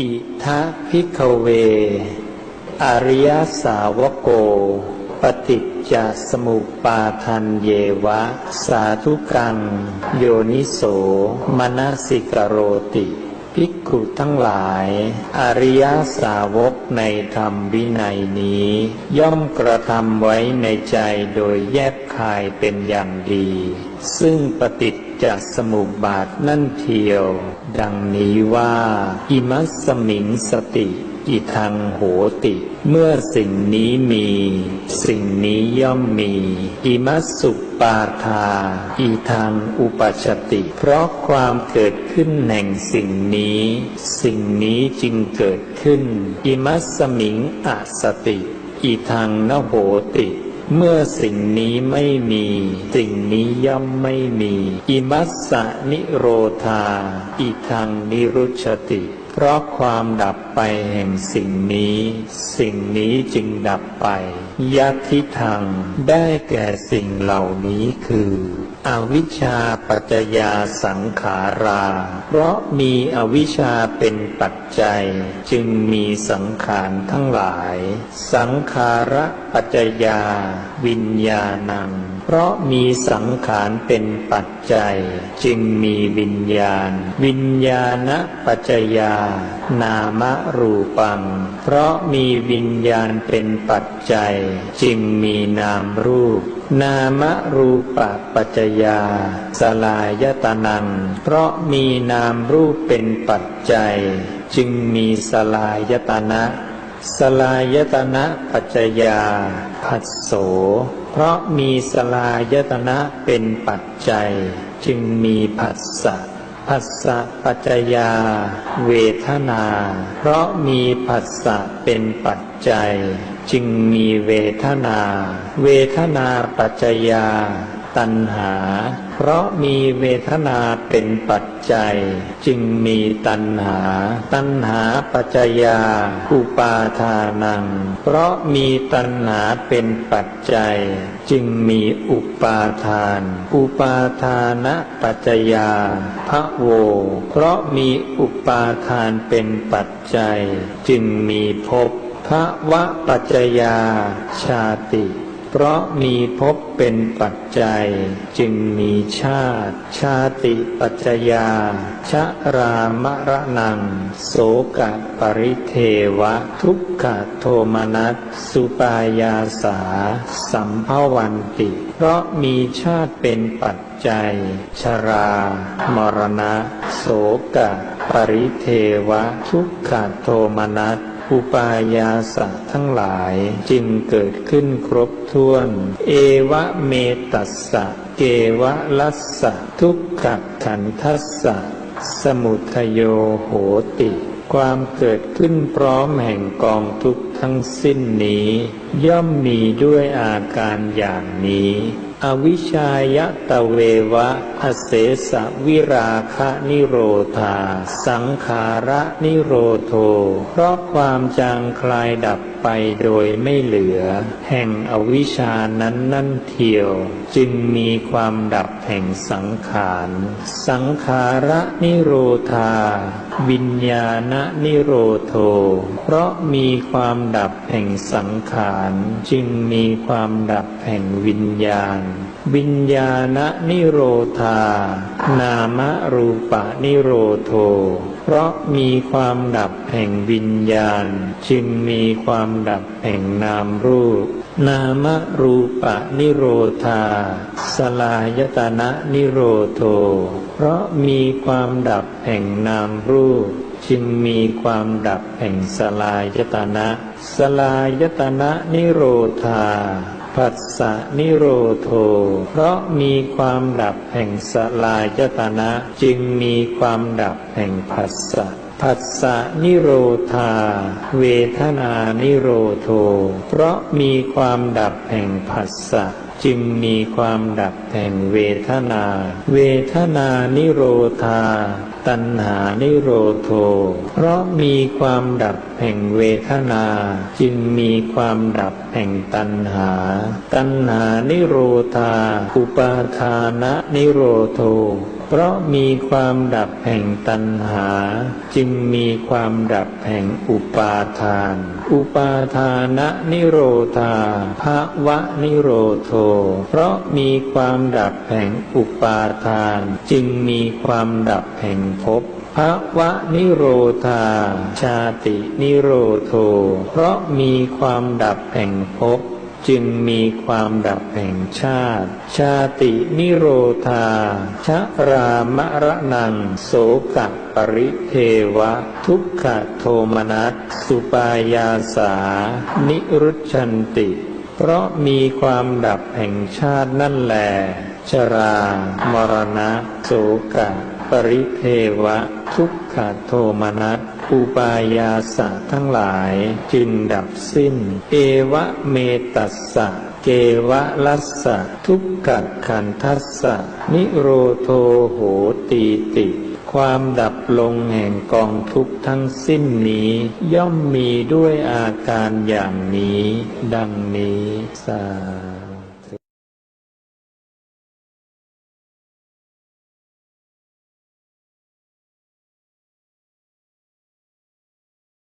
อิทะพิกเว อริยสาวโก ปฏิจจสมุปปาทันเยวะ สาธุกัง โยนิโสมนสิกโรติ ภิกขุทั้งหลาย อริยสาวกในธรรมวินัยนี้ ย่อมกระทำไว้ในใจโดยแยบคายเป็นอย่างดี ซึ่งปฏิจจสมุปบาทนั่นเทียว ดังนี้ว่า อิมัสมิงสติ อิทังโหติ เมื่อสิ่งนี้มี สิ่งนี้ย่อมมี อิมัสสุปาทาอิทังอุปชติ เพราะความเกิดขึ้นแห่งสิ่งนี้ สิ่งนี้จึงเกิดขึ้น อิมัสสมิงอสติอิทังนโหติเมื่อสิ่งนี้ไม่มี สิ่งนี้ย่อมไม่มี อิมัสสนิโรธา อิทังนิรุชติ เพราะความดับ ไปแห่งสิ่งนี้ สิ่งนี้จึงดับไป ยัตทิทัง ได้แก่สิ่งเหล่านี้คือ อวิชชาปัจจยาสังขารา เพราะมีอวิชชาเป็นปัจจัย จึงมีสังขารทั้งหลาย สังขาระปัจจยา วิญญาณังเพราะมีสังขารเป็นปัจจัย จึงมีวิญญาณ วิญญาณปัจจยานามรูปัง เพราะมีวิญญาณเป็นปัจจัย จึงมีนามรูป นามรูปปัจจยา สลายตนัง เพราะมีนามรูปเป็นปัจจัย จึงมีสลายตนะ สลายตนะปัจจยาผัสโส เพราะมีสลายตนะเป็นปัจจัย จึงมีผัสสะ ผัสสะปัจจยา เวทนา เพราะมีผัสสะเป็นปัจจัย จึงมีเวทนา เวทนาปัจจยา ตัณหา เพราะมีเวทนาเป็นปัจจัย จึงมีตัณหา ตัณหาปัจจยาอุปาทานัง เพราะมีตัณหาเป็นปัจจัย จึงมีอุปาทาน อุปาทานะปัจจยาพระโว เพราะมีอุปาทานเป็นปัจจัย จึงมีภพพระวะปัจจยาชาติ เพราะมีภพเป็นปัจจัย จึงมีชาติ ชาติปัจจยา ชะรามระนัง โสกะปริเทวะ ทุกขโทมนัสสุปายาสา สัมภวันติ เพราะมีชาติเป็นปัจจัย ชรา มรณะ โสกะ ปริเทวะ ทุกขโทมนัส อุปายาสะทั้งหลายจึงเกิดขึ้นครบถ้วน เอวะเมตัสสะ เกวะลัสสะ ทุกขขันทัสสะ สมุทโยโหติ ความเกิดขึ้นพร้อมแห่งกองทุกข์ทั้งสิ้นนี้ ย่อมมีด้วยอาการอย่างนี้ อวิชายตะเววะอเสสะวิราคะนิโรธา สังขาระนิโรโท เพราะความจางคลายดับไปโดยไม่เหลือ แห่งอวิชานั้นนั่นเทียว จึงมีความดับแห่งสังขาร สังขาระนิโรธาวิญญาณนิโรโท เพราะมีความดับแห่งสังขารจึงมีความดับแห่งวิญญาณ วิญญาณนิโรธา นามรูปะนิโรโท เพราะมีความดับแห่งวิญญาณ จึงมีความดับแห่งนามรูป นามรูปะนิโรธา สลายตนะนิโรโท เพราะมีความดับแห่งนามรูป จึงมีความดับแห่งสลายตนะ สลายตนะนิโรธาผัสสะนิโรโท เพราะมีความดับแห่งสลายตนะ จึงมีความดับแห่งผัสสะผัสสะนิโรธา เวทนานิโรโท เพราะมีความดับแห่งผัสสะ จึงมีความดับแห่งเวทนา เวทนานิโรธา ตัณหานิโรโท เพราะมีความดับแห่งเวทนา จึงมีความดับแห่งตัณหา ตัณหานิโรธา อุปาทานะนิโรโทเพราะมีความดับแห่งตัณหา จึงมีความดับแห่งอุปาทาน อุปาทานะนิโรธาภาวะนิโรโท เพราะมีความดับแห่งอุปาทาน จึงมีความดับแห่งภพภาวะนิโรธา ชาตินิโรโท เพราะมีความดับแห่งภพ จึงมีความดับแห่งชาติ ชาตินิโรธา ชรามระนัง โสกะปริเทวะ ทุกขโทมนัสสุปายาสา นิรุชชันติ เพราะมีความดับแห่งชาตินั่นแหลชรา มรณะ โสกะ ปริเทวะ ทุกขโทมนัส อุปายาสะทั้งหลายจึงดับสิ้น เอวะเมตัสสะเกวะลัสสะทุกขขันทัสสะนิโรโทโหตีติ ความดับลงแห่งกองทุกทั้งสิ้นนี้ ย่อมมีด้วยอาการอย่างนี้ ดังนี้สา